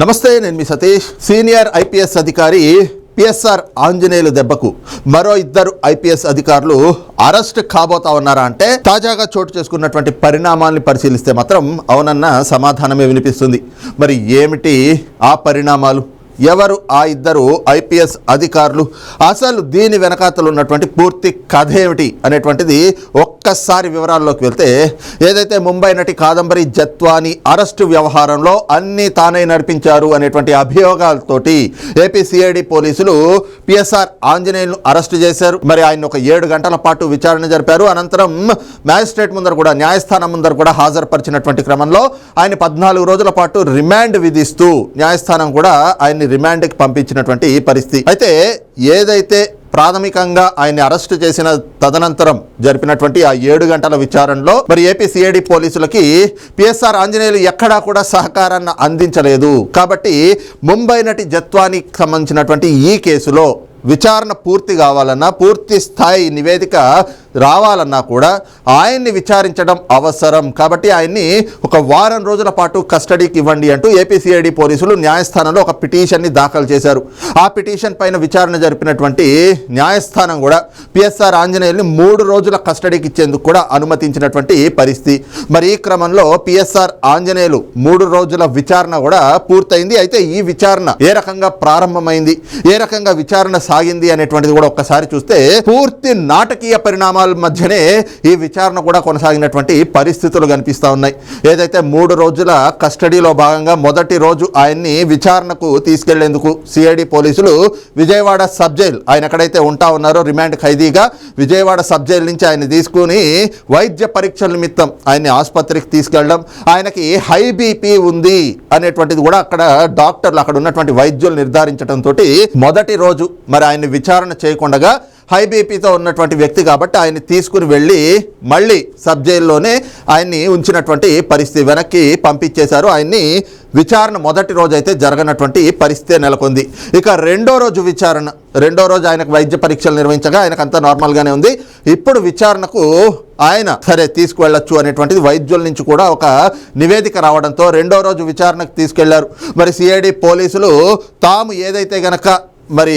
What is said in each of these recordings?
నమస్తే నేను మీ సతీష్. సీనియర్ ఐపీఎస్ అధికారి పిఎస్ఆర్ ఆంజనేయులు దెబ్బకు మరో ఇద్దరు ఐపీఎస్ అధికారులు అరెస్ట్ కాబోతా ఉన్నారా అంటే తాజాగా చోటు చేసుకున్నటువంటి పరిణామాల్ని పరిశీలిస్తే మాత్రం అవునన్న సమాధానమే వినిపిస్తుంది. మరి ఏమిటి ఆ పరిణామాలు? ఎవరు ఆ ఇద్దరు ఐపీఎస్ అధికారులు? అసలు దీని వెనకాతలు ఉన్నటువంటి పూర్తి కథ ఏమిటి అనేటువంటిది ఒక్కసారి వివరాల్లోకి వెళ్తే ఏదైతే ముంబై నటి కాదంబరి జత్వాని అరెస్టు వ్యవహారంలో అన్ని తానే నడిపించారు అనేటువంటి అభియోగాలతోటి ఏపీ సిఐడి పోలీసులు పిఎస్ఆర్ ఆంజనేయులను అరెస్టు చేశారు. మరి ఆయన ఒక ఏడు గంటల పాటు విచారణ జరిపారు. అనంతరం మ్యాజిస్ట్రేట్ ముందర కూడా న్యాయస్థానం ముందర కూడా హాజరుపరిచినటువంటి క్రమంలో ఆయన పద్నాలుగు రోజుల పాటు రిమాండ్ విధిస్తూ న్యాయస్థానం కూడా ఆయన్ని రిమాండ్కి పంపించినటువంటి పరిస్థితి. అయితే ఏదైతే ప్రాథమికంగా ఆయన్ని అరెస్టు చేసిన తదనంతరం జరిపినటువంటి ఆ ఏడు గంటల విచారణలో మరి ఏపీ సిఐడి పోలీసులకి పిఎస్ఆర్ ఆంజనేయులు ఎక్కడా కూడా సహకారాన్ని అందించలేదు. కాబట్టి ముంబై నటి జత్వానికి సంబంధించినటువంటి ఈ కేసులో విచారణ పూర్తి కావాలన్నా పూర్తి స్థాయి నివేదిక రావాలన్నా కూడా ఆయన్ని విచారించడం అవసరం. కాబట్టి ఆయన్ని ఒక వారం రోజుల పాటు కస్టడీకి ఇవ్వండి అంటూ ఏపీసీఐడి పోలీసులు న్యాయస్థానంలో ఒక పిటిషన్ని దాఖలు చేశారు. ఆ పిటిషన్ పైన విచారణ జరిపినటువంటి న్యాయస్థానం కూడా పిఎస్ఆర్ ఆంజనేయుల్ని మూడు రోజుల కస్టడీకి ఇచ్చేందుకు కూడా అనుమతించినటువంటి పరిస్థితి. మరి ఈ క్రమంలో పిఎస్ఆర్ ఆంజనేయులు మూడు రోజుల విచారణ కూడా పూర్తయింది. అయితే ఈ విచారణ ఏ రకంగా ప్రారంభమైంది? ఏ రకంగా విచారణ సాగింది అనేటువంటిది కూడా ఒక్కసారి చూస్తే పూర్తి నాటకీయ పరిణామాల మధ్యనే ఈ విచారణ కూడా కొనసాగినటువంటి పరిస్థితులు కనిపిస్తూ ఉన్నాయి. ఏదైతే మూడు రోజుల కస్టడీలో భాగంగా మొదటి రోజు ఆయన్ని విచారణకు తీసుకెళ్ళేందుకు సిఐడి పోలీసులు విజయవాడ సబ్ జైల్ ఆయన ఎక్కడైతే ఉంటా ఉన్నారో రిమాండ్ ఖైదీగా విజయవాడ సబ్ జైల్ నుంచి ఆయన తీసుకుని వైద్య పరీక్షల నిమిత్తం ఆయన్ని ఆసుపత్రికి తీసుకెళ్ళడం ఆయనకి హై బీపీ ఉంది అనేటువంటిది కూడా అక్కడ డాక్టర్లు అక్కడ ఉన్నటువంటి వైద్యులు నిర్ధారించడంతో మొదటి రోజు మరి ఆయన్ని విచారణ చేయకుండా హై బీపీతో ఉన్నటువంటి వ్యక్తి కాబట్టి ఆయన్ని తీసుకుని వెళ్ళి మళ్ళీ సబ్ జైల్లోనే ఆయన్ని ఉంచినటువంటి పరిస్థితి వెనక్కి పంపించేశారు. ఆయన్ని విచారణ మొదటి రోజు అయితే జరగనటువంటి పరిస్థితి నెలకొంది. ఇక రెండో రోజు విచారణ రెండో రోజు ఆయనకు వైద్య పరీక్షలు నిర్వహించగా ఆయనకు అంతా నార్మల్గానే ఉంది. ఇప్పుడు విచారణకు ఆయన సరే తీసుకువెళ్ళొచ్చు అనేటువంటిది వైద్యుల నుంచి కూడా ఒక నివేదిక రావడంతో రెండో రోజు విచారణకు తీసుకెళ్ళారు. మరి సిఐడి పోలీసులు తాము ఏదైతే గనక మరి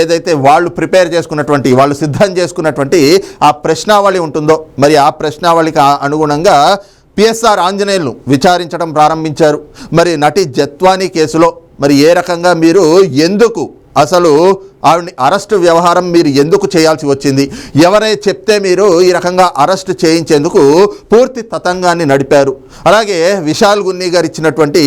ఏదైతే వాళ్ళు ప్రిపేర్ చేసుకున్నటువంటి వాళ్ళు సిద్ధం చేసుకున్నటువంటి ఆ ప్రశ్నావళి ఉంటుందో మరి ఆ ప్రశ్నావళికి అనుగుణంగా పిఎస్ఆర్ ఆంజనేయులను విచారించడం ప్రారంభించారు. మరి నటి జత్వానీ కేసులో మరి ఏ రకంగా మీరు ఎందుకు అసలు ఆవిడని అరెస్టు వ్యవహారం మీరు ఎందుకు చేయాల్సి వచ్చింది? ఎవరై చెప్తే మీరు ఈ రకంగా అరెస్ట్ చేయించేందుకు పూర్తి తతంగాన్ని నడిపారు. అలాగే విశాల్ గున్ని గారు ఇచ్చినటువంటి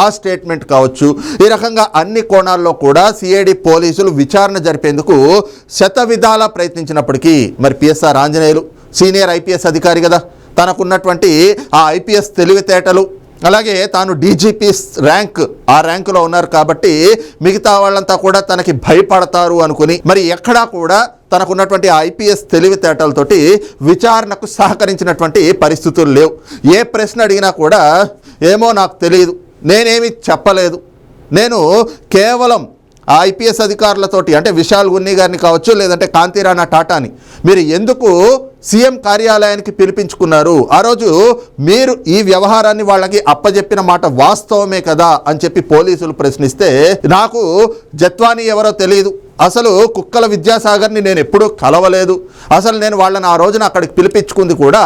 ఆ స్టేట్మెంట్ కావచ్చు ఈ రకంగా అన్ని కోణాల్లో కూడా సిఐడి పోలీసులు విచారణ జరిపేందుకు శత విధాలా ప్రయత్నించినప్పటికీ మరి పిఎస్ఆర్ ఆంజనేయులు సీనియర్ ఐపీఎస్ అధికారి కదా తనకున్నటువంటి ఆ ఐపీఎస్ తెలివితేటలు అలాగే తాను డీజీపీ ర్యాంక్ ఆ ర్యాంకులో ఉన్నారు కాబట్టి మిగతా వాళ్ళంతా కూడా తనకి భయపడతారు అనుకుని మరి ఎక్కడా కూడా తనకున్నటువంటి ఐపీఎస్ తెలివితేటలతోటి విచారణకు సహకరించినటువంటి పరిస్థితులు లేవు. ఏ ప్రశ్న అడిగినా కూడా ఏమో నాకు తెలియదు నేనేమి చెప్పలేదు. నేను కేవలం ఆ ఐపీఎస్ అధికారులతోటి అంటే విశాల్ ఉన్ని గారిని కావచ్చు లేదంటే కాంతిరాణా టాటాని మీరు ఎందుకు సీఎం కార్యాలయానికి పిలిపించుకున్నారు. ఆ రోజు మీరు ఈ వ్యవహారాన్ని వాళ్ళకి అప్పజెప్పిన మాట వాస్తవమే కదా అని చెప్పి పోలీసులు ప్రశ్నిస్తే నాకు జత్వాని ఎవరో తెలియదు అసలు కుక్కల విద్యాసాగర్ని నేను ఎప్పుడూ కలవలేదు. అసలు నేను వాళ్ళని ఆ రోజున అక్కడికి పిలిపించుకుంది కూడా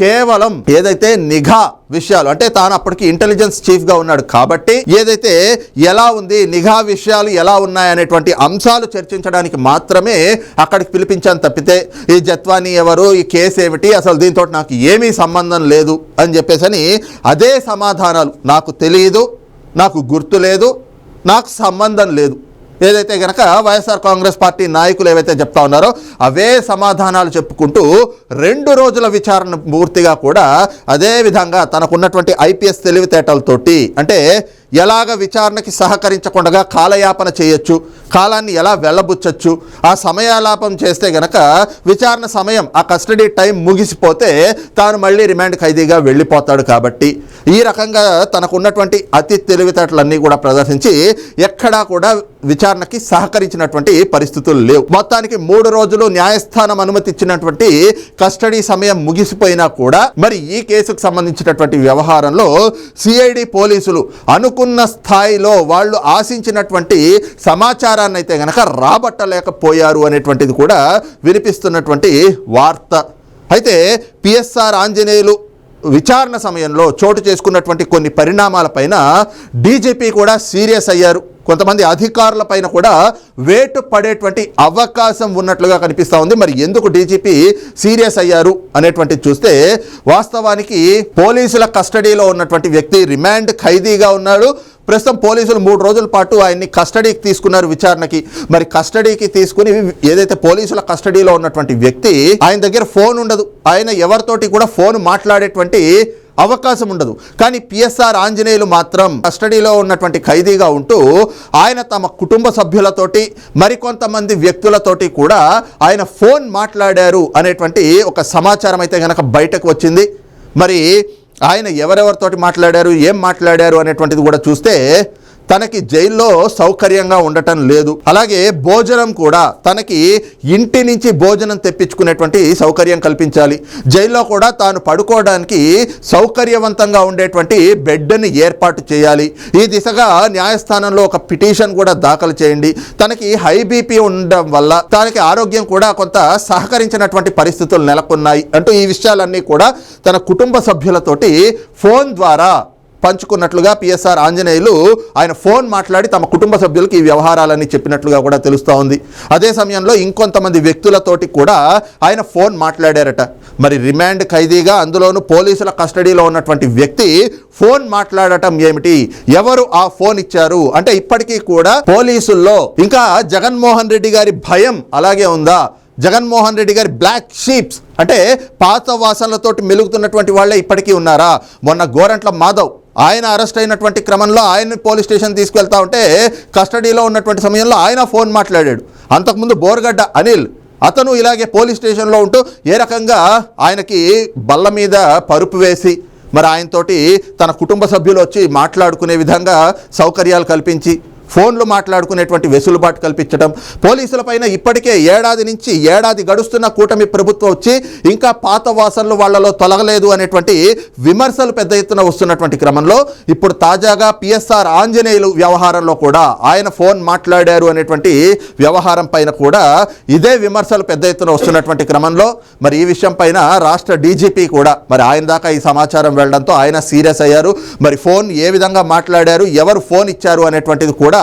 కేవలం ఏదైతే నిఘా విషయాలు అంటే తాను అప్పటికి ఇంటెలిజెన్స్ చీఫ్గా ఉన్నాడు కాబట్టి ఏదైతే ఎలా ఉంది నిఘా విషయాలు ఎలా ఉన్నాయనేటువంటి అంశాలు చర్చించడానికి మాత్రమే అక్కడికి పిలిపించాను తప్పితే ఈ జత్వాని ఎవరు ఈ కేసు ఏమిటి అసలు దీంతో నాకు ఏమీ సంబంధం లేదు అని చెప్పేసి అదే సమాధానాలు. నాకు తెలియదు నాకు గుర్తు లేదు నాకు సంబంధం లేదు. ఏదైతే గనక వైఎస్ఆర్ కాంగ్రెస్ పార్టీ నాయకులు ఏవైతే చెప్తా ఉన్నారో అవే సమాధానాలు చెప్పుకుంటూ రెండు రోజుల విచారణ పూర్తిగా కూడా అదే విధంగా తనకున్నటువంటి ఐపీఎస్ తెలివితేటలతోటి అంటే ఎలాగ విచారణకి సహకరించకుండా కాలయాపన చేయొచ్చు కాలాన్ని ఎలా వెళ్ళబుచ్చచ్చు ఆ సమయాలాపం చేస్తే గనక విచారణ సమయం ఆ కస్టడీ టైం ముగిసిపోతే తాను మళ్ళీ రిమాండ్ ఖైదీగా వెళ్ళిపోతాడు కాబట్టి. ఈ రకంగా తనకున్నటువంటి అతి తెలివితేటలన్నీ కూడా ప్రదర్శించి ఎక్కడా కూడా విచారణకి సహకరించినటువంటి పరిస్థితులు లేవు. మొత్తానికి మూడు రోజులు న్యాయస్థానం అనుమతి ఇచ్చినటువంటి కస్టడీ సమయం ముగిసిపోయినా కూడా మరి ఈ కేసుకు సంబంధించినటువంటి వ్యవహారంలో సిఐడి పోలీసులు అనుకున్న అనుకున్న స్థాయిలో వాళ్ళు ఆశించినటువంటి సమాచారాన్ని అయితే గనక రాబట్టలేకపోయారు అనేటువంటిది కూడా వినిపిస్తున్నటువంటి వార్త. అయితే పిఎస్ఆర్ ఆంజనేయులు విచారణ సమయంలో చోటు చేసుకున్నటువంటి కొన్ని పరిణామాలపైన డీజీపీ కూడా సీరియస్ అయ్యారు. కొంతమంది అధికారులపైన కూడా వేటు పడేటువంటి అవకాశం ఉన్నట్లుగా కనిపిస్తూ ఉంది. మరి ఎందుకు డీజీపీ సీరియస్ అయ్యారు అనేటువంటిది చూస్తే వాస్తవానికి పోలీసుల కస్టడీలో ఉన్నటువంటి వ్యక్తి రిమాండ్ ఖైదీగా ఉన్నాడు. ప్రస్తుతం పోలీసులు మూడు రోజుల పాటు ఆయన్ని కస్టడీకి తీసుకున్నారు విచారణకి. మరి కస్టడీకి తీసుకుని ఏదైతే పోలీసుల కస్టడీలో ఉన్నటువంటి వ్యక్తి ఆయన దగ్గర ఫోన్ ఉండదు. ఆయన ఎవరితోటి కూడా ఫోన్ మాట్లాడేటువంటి అవకాశం ఉండదు. కానీ పిఎస్ఆర్ ఆంజనేయులు మాత్రం కస్టడీలో ఉన్నటువంటి ఖైదీగా ఉంటూ ఆయన తమ కుటుంబ సభ్యులతోటి మరికొంతమంది వ్యక్తులతోటి కూడా ఆయన ఫోన్ మాట్లాడారు అనేటువంటి ఒక సమాచారం అయితే కనుక బయటకు వచ్చింది. మరి ఆయన ఎవరెవరితోటి మాట్లాడారు ఏం మాట్లాడారు అనేటువంటిది కూడా చూస్తే తనకి జైల్లో సౌకర్యంగా ఉండటం లేదు. అలాగే భోజనం కూడా తనకి ఇంటి నుంచి భోజనం తెప్పించుకునేటువంటి సౌకర్యం కల్పించాలి. జైల్లో కూడా తాను పడుకోవడానికి సౌకర్యవంతంగా ఉండేటువంటి బెడ్ని ఏర్పాటు చేయాలి. ఈ దిశగా న్యాయస్థానంలో ఒక పిటిషన్ కూడా దాఖలు చేయండి. తనకి హై బీపీ ఉండడం వల్ల తనకి ఆరోగ్యం కూడా కొంత సహకరించినటువంటి పరిస్థితులు నెలకొన్నాయి. అంటూ ఈ విషయాలన్నీ కూడా తన కుటుంబ సభ్యులతోటి ఫోన్ ద్వారా పంచుకున్నట్లుగా పిఎస్ఆర్ ఆంజనేయులు ఆయన ఫోన్ మాట్లాడి తమ కుటుంబ సభ్యులకు ఈ వ్యవహారాలన్నీ చెప్పినట్లుగా కూడా తెలుస్తూ ఉంది. అదే సమయంలో ఇంకొంతమంది వ్యక్తులతోటి కూడా ఆయన ఫోన్ మాట్లాడారట. మరి రిమాండ్ ఖైదీగా అందులోనూ పోలీసుల కస్టడీలో ఉన్నటువంటి వ్యక్తి ఫోన్ మాట్లాడటం ఏమిటి? ఎవరు ఆ ఫోన్ ఇచ్చారు? అంటే ఇప్పటికీ కూడా పోలీసుల్లో ఇంకా జగన్మోహన్ రెడ్డి గారి భయం అలాగే ఉందా? జగన్మోహన్ రెడ్డి గారి బ్లాక్ షీప్స్ అంటే పాత వాసనలతోటి మెలుగుతున్నటువంటి వాళ్ళే ఇప్పటికీ ఉన్నారా? మొన్న గోరంట్ల మాధవ్ ఆయన అరెస్ట్ అయినటువంటి క్రమంలో ఆయన్ని పోలీస్ స్టేషన్ తీసుకెళ్తా ఉంటే కస్టడీలో ఉన్నటువంటి సమయంలో ఆయన ఫోన్ మాట్లాడాడు. అంతకుముందు బోర్గడ్డ అనిల్ అతను ఇలాగే పోలీస్ స్టేషన్లో ఉంటూ ఏ రకంగా ఆయనకి బల్ల మీద పరుపు వేసి మరి ఆయనతోటి తన కుటుంబ సభ్యులు వచ్చి మాట్లాడుకునే విధంగా సౌకర్యాలు కల్పించి ఫోన్లు మాట్లాడుకునేటువంటి వెసులుబాటు కల్పించడం పోలీసులపైన ఇప్పటికే ఏడాది నుంచి ఏడాది గడుస్తున్న కూటమి ప్రభుత్వం వచ్చి ఇంకా పాత వాసనలు వాళ్ళలో తొలగలేదు అనేటువంటి విమర్శలు పెద్ద ఎత్తున వస్తున్నటువంటి క్రమంలో ఇప్పుడు తాజాగా పిఎస్ఆర్ ఆంజనేయులు వ్యవహారంలో కూడా ఆయన ఫోన్ మాట్లాడారు అనేటువంటి వ్యవహారం పైన కూడా ఇదే విమర్శలు పెద్ద ఎత్తున వస్తున్నటువంటి క్రమంలో మరి ఈ విషయం పైన రాష్ట్ర డీజీపీ కూడా మరి ఆయన దాకా ఈ సమాచారం వెళ్ళడంతో ఆయన సీరియస్ అయ్యారు. మరి ఫోన్ ఏ విధంగా మాట్లాడారు ఎవరు ఫోన్ ఇచ్చారు అనేటువంటిది కూడా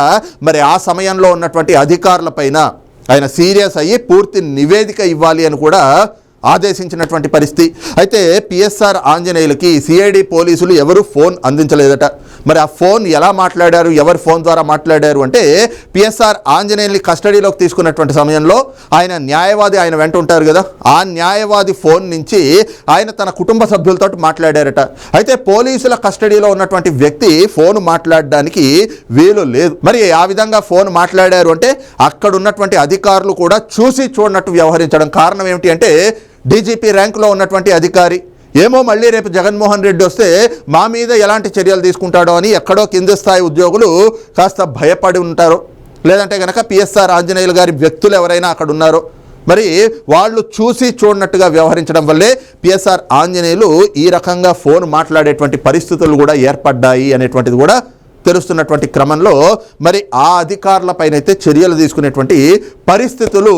మరి ఆ సమయంలో ఉన్నటువంటి అధికారులపైన ఆయన సీరియస్ అయ్యి పూర్తి నివేదిక ఇవ్వాలి అని కూడా ఆదేశించినటువంటి పరిస్థితి. అయితే పిఎస్ఆర్ ఆంజనేయులకి సిఐడి పోలీసులు ఎవరు ఫోన్ అందించలేదట. మరి ఆ ఫోన్ ఎలా మాట్లాడారు? ఎవరి ఫోన్ ద్వారా మాట్లాడారు అంటే పిఎస్ఆర్ ఆంజనేయుల్ని కస్టడీలోకి తీసుకున్నటువంటి సమయంలో ఆయన న్యాయవాది ఆయన వెంట ఉంటారు కదా. ఆ న్యాయవాది ఫోన్ నుంచి ఆయన తన కుటుంబ సభ్యులతో మాట్లాడారట. అయితే పోలీసుల కస్టడీలో ఉన్నటువంటి వ్యక్తి ఫోన్ మాట్లాడడానికి వీలు లేదు. మరి ఆ విధంగా ఫోన్ మాట్లాడారు అంటే అక్కడ ఉన్నటువంటి అధికారులు కూడా చూసి చూడనట్టు వ్యవహరించడం కారణం ఏమిటి అంటే డీజీపీ ర్యాంకులో ఉన్నటువంటి అధికారి ఏమో మళ్ళీ రేపు జగన్మోహన్ రెడ్డి వస్తే మా మీద ఎలాంటి చర్యలు తీసుకుంటాడో అని ఎక్కడో కింది స్థాయి ఉద్యోగులు కాస్త భయపడి ఉంటారు. లేదంటే కనుక పిఎస్ఆర్ ఆంజనేయులు గారి వ్యక్తులు ఎవరైనా అక్కడ ఉన్నారో. మరి వాళ్ళు చూసి చూడనట్టుగా వ్యవహరించడం వల్లే పిఎస్ఆర్ ఆంజనేయులు ఈ రకంగా ఫోన్ మాట్లాడేటువంటి పరిస్థితులు కూడా ఏర్పడ్డాయి అనేటువంటిది కూడా తెలుస్తున్నటువంటి క్రమంలో మరి ఆ అధికారులపైన అయితే చర్యలు తీసుకునేటువంటి పరిస్థితులు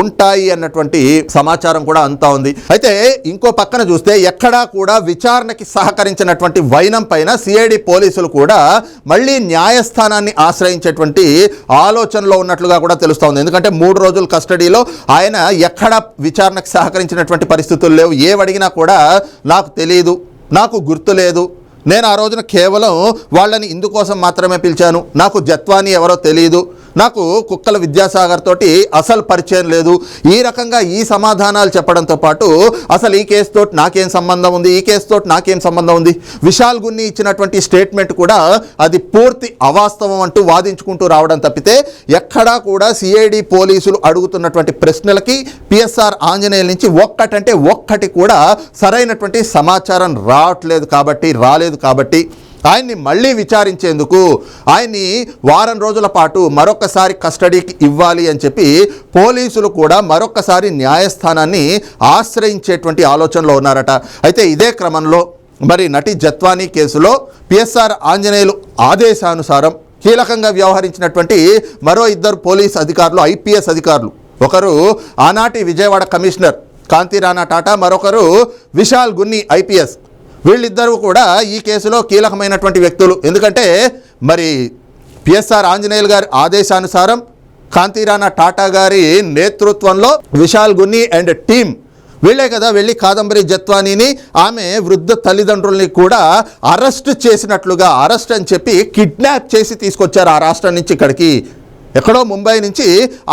ఉంటాయి అన్నటువంటి సమాచారం కూడా అంతా ఉంది. అయితే ఇంకో పక్కన చూస్తే ఎక్కడా కూడా విచారణకి సహకరించినటువంటి వైనం పైన సిఐడి పోలీసులు కూడా మళ్ళీ న్యాయస్థానాన్ని ఆశ్రయించేటువంటి ఆలోచనలో ఉన్నట్లుగా కూడా తెలుస్తోంది ఎందుకంటే మూడు రోజుల కస్టడీలో ఆయన ఎక్కడ విచారణకు సహకరించినటువంటి పరిస్థితులు లేవు. ఏవడిగినా కూడా నాకు తెలియదు నాకు గుర్తులేదు నేను ఆ రోజున కేవలం వాళ్ళని ఇందుకోసం మాత్రమే పిలిచాను. నాకు జత్వాని ఎవరో తెలియదు నాకు కుక్కల విద్యాసాగర్ తోటి అసలు పరిచయం లేదు. ఈ రకంగా ఈ సమాధానాలు చెప్పడంతో పాటు అసలు ఈ కేసుతో నాకేం సంబంధం ఉంది? ఈ కేసుతో నాకేం సంబంధం ఉంది? విశాల్ గున్ని ఇచ్చినటువంటి స్టేట్మెంట్ కూడా అది పూర్తి అవాస్తవం అంటూ వాదించుకుంటూ రావడం తప్పితే ఎక్కడా కూడా సిఐడి పోలీసులు అడుగుతున్నటువంటి ప్రశ్నలకి పిఎస్ఆర్ ఆంజనేయుల నుంచి ఒక్కటంటే ఒక్కటి కూడా సరైనటువంటి సమాచారం రావట్లేదు కాబట్టి రాలేదు కాబట్టి ఆయన్ని మళ్ళీ విచారించేందుకు ఆయన్ని వారం రోజుల పాటు మరొకసారి కస్టడీకి ఇవ్వాలి అని చెప్పి పోలీసులు కూడా మరొకసారి న్యాయస్థానాన్ని ఆశ్రయించేటువంటి ఆలోచనలో ఉన్నారట. అయితే ఇదే క్రమంలో మరి నటి జత్వానీ కేసులో పిఎస్ఆర్ ఆంజనేయులు ఆదేశానుసారం కీలకంగా వ్యవహరించినటువంటి మరో ఇద్దరు పోలీస్ అధికారులు ఐపీఎస్ అధికారులు. ఒకరు ఆనాటి విజయవాడ కమిషనర్ కాంతిరాణా టాటా మరొకరు విశాల్ గున్ని ఐపీఎస్. వీళ్ళిద్దరూ కూడా ఈ కేసులో కీలకమైనటువంటి వ్యక్తులు. ఎందుకంటే మరి పిఎస్ఆర్ ఆంజనేయులు గారి ఆదేశానుసారం కాంతిరాణా టాటా గారి నేతృత్వంలో విశాల్ గున్ని అండ్ టీమ్ వీళ్ళే కదా వెళ్ళి కాదంబరి జత్వానీని ఆమె వృద్ధ తల్లిదండ్రుల్ని కూడా అరెస్ట్ చేసినట్లుగా అరెస్ట్ అని చెప్పి కిడ్నాప్ చేసి తీసుకొచ్చారు ఆ రాష్ట్రం నుంచి ఇక్కడికి. ఎక్కడో ముంబై నుంచి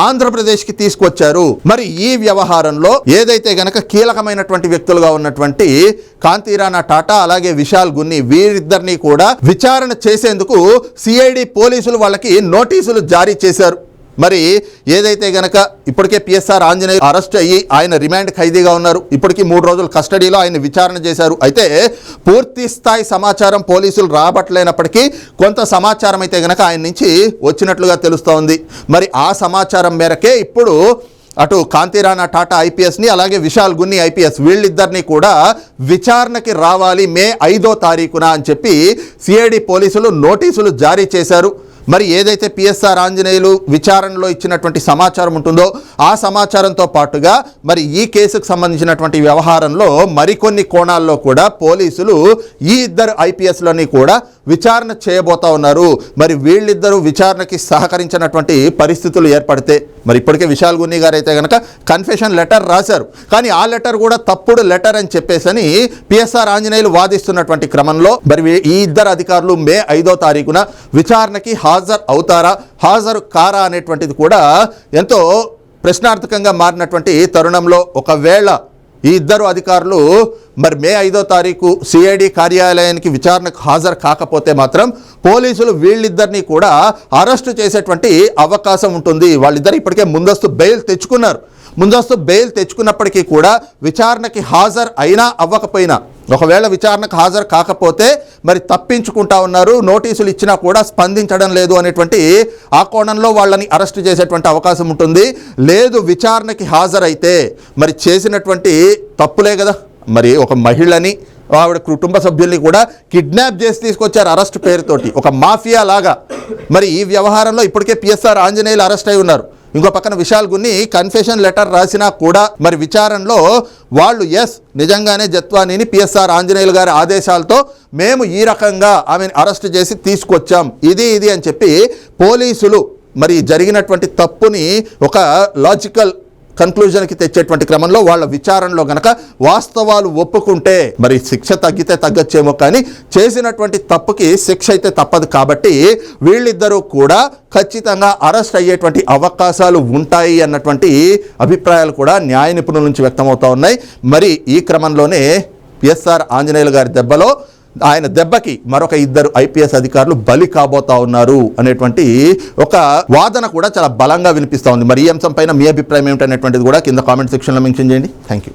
ఆంధ్రప్రదేశ్కి తీసుకొచ్చారు. మరి ఈ వ్యవహారంలో ఏదైతే గనక కీలకమైనటువంటి వ్యక్తులుగా ఉన్నటువంటి కాంతిరాణా టాటా అలాగే విశాల్ గున్ని వీరిద్దరినీ కూడా విచారణ చేసేందుకు సిఐడి పోలీసులు వాళ్ళకి నోటీసులు జారీ చేశారు. మరి ఏదైతే గనక ఇప్పటికే పిఎస్ఆర్ ఆంజనేయ అరెస్ట్ అయ్యి ఆయన రిమాండ్ ఖైదీగా ఉన్నారు. ఇప్పటికీ మూడు రోజులు కస్టడీలో ఆయన విచారణ చేశారు. అయితే పూర్తి స్థాయి సమాచారం పోలీసులు రాబట్టలేనప్పటికీ కొంత సమాచారం అయితే గనక ఆయన నుంచి వచ్చినట్లుగా తెలుస్తోంది. మరి ఆ సమాచారం మేరకే ఇప్పుడు అటు కాంతిరాణా టాటా ఐపీఎస్ని అలాగే విశాల్ గున్ని ఐపీఎస్ వీళ్ళిద్దరిని కూడా విచారణకి రావాలి మే ఐదో తారీఖున అని చెప్పి సిఐడి పోలీసులు నోటీసులు జారీ చేశారు. మరి ఏదైతే పిఎస్ఆర్ ఆంజనేయులు విచారణలో ఇచ్చినటువంటి సమాచారం ఉంటుందో ఆ సమాచారంతో పాటుగా మరి ఈ కేసుకు సంబంధించినటువంటి వ్యవహారంలో మరికొన్ని కోణాల్లో కూడా పోలీసులు ఈ ఇద్దరు ఐపీఎస్లని కూడా విచారణ చేయబోతా ఉన్నారు. మరి వీళ్ళిద్దరూ విచారణకి సహకరించినటువంటి పరిస్థితులు ఏర్పడితే మరి ఇప్పటికే విశాల్ గున్ని గారు అయితే కనుక కన్ఫెషన్ లెటర్ రాశారు. కానీ ఆ లెటర్ కూడా తప్పుడు లెటర్ అని చెప్పేసని పిఎస్ఆర్ ఆంజనేయులు వాదిస్తున్నటువంటి క్రమంలో మరి ఈ ఇద్దరు అధికారులు మే ఐదో తారీఖున విచారణకి హాజరు అవుతారా హాజరు కారా అనేటువంటిది కూడా ఎంతో ప్రశ్నార్థకంగా మారినటువంటి తరుణంలో ఒకవేళ ఈ ఇద్దరు అధికారులు మరి మే ఐదో తారీఖు సిఐడి కార్యాలయానికి విచారణకు హాజరు కాకపోతే మాత్రం పోలీసులు వీళ్ళిద్దరిని కూడా అరెస్టు చేసేటువంటి అవకాశం ఉంటుంది. వాళ్ళిద్దరు ఇప్పటికే ముందస్తు బెయిల్ తెచ్చుకున్నారు. ముందస్తు బెయిల్ తెచ్చుకున్నప్పటికీ కూడా విచారణకి హాజరు అయినా అవ్వకపోయినా ఒకవేళ విచారణకు హాజరు కాకపోతే మరి తప్పించుకుంటా ఉన్నారు నోటీసులు ఇచ్చినా కూడా స్పందించడం లేదు అనేటువంటి ఆ కోణంలో వాళ్ళని అరెస్ట్ చేసేటువంటి అవకాశం ఉంటుంది. లేదు విచారణకి హాజరైతే మరి చేసినటువంటి తప్పులే కదా. మరి ఒక మహిళని ఆవిడ కుటుంబ సభ్యుల్ని కూడా కిడ్నాప్ చేసి తీసుకొచ్చారు అరెస్ట్ పేరుతోటి. ఒక మాఫియా లాగా. మరి ఈ వ్యవహారంలో ఇప్పటికే పిఎస్ఆర్ ఆంజనేయులు అరెస్ట్ అయి ఉన్నారు. ఇంకో పక్కన విశాల్ గున్ని కన్ఫెషన్ లెటర్ రాసినా కూడా మరి విచారణలో వాళ్ళు ఎస్ నిజంగానే జత్వానీని పిఎస్ఆర్ ఆంజనేయులు గారి ఆదేశాలతో మేము ఈ రకంగా ఆమెను అరెస్ట్ చేసి తీసుకొచ్చాం. ఇది ఇది అని చెప్పి పోలీసులు మరి జరిగినటువంటి తప్పుని ఒక లాజికల్ కన్క్లూజన్కి తెచ్చేటువంటి క్రమంలో వాళ్ళ విచారణలో గనక వాస్తవాలు ఒప్పుకుంటే మరి శిక్ష తగ్గితే తగ్గచ్చేమో కానీ చేసినటువంటి తప్పుకి శిక్ష అయితే తప్పదు కాబట్టి వీళ్ళిద్దరూ కూడా ఖచ్చితంగా అరెస్ట్ అయ్యేటువంటి అవకాశాలు ఉంటాయి అన్నటువంటి అభిప్రాయాలు కూడా న్యాయ నిపుణుల నుంచి వ్యక్తమవుతా ఉన్నాయి. మరి ఈ క్రమంలోనే పిఎస్ఆర్ ఆంజనేయులు గారి దెబ్బలో ఆయన దెబ్బకి మరొక ఇద్దరు ఐపీఎస్ అధికారులు బలి కాబోతా ఉన్నారు అనేటువంటి ఒక వాదన కూడా చాలా బలంగా వినిపిస్తూ ఉంది. మరి ఈ అంశం పైన మీ అభిప్రాయం ఏమిటనేటువంటిది కూడా కింద కామెంట్ సెక్షన్లో మెన్షన్ చేయండి. Thank you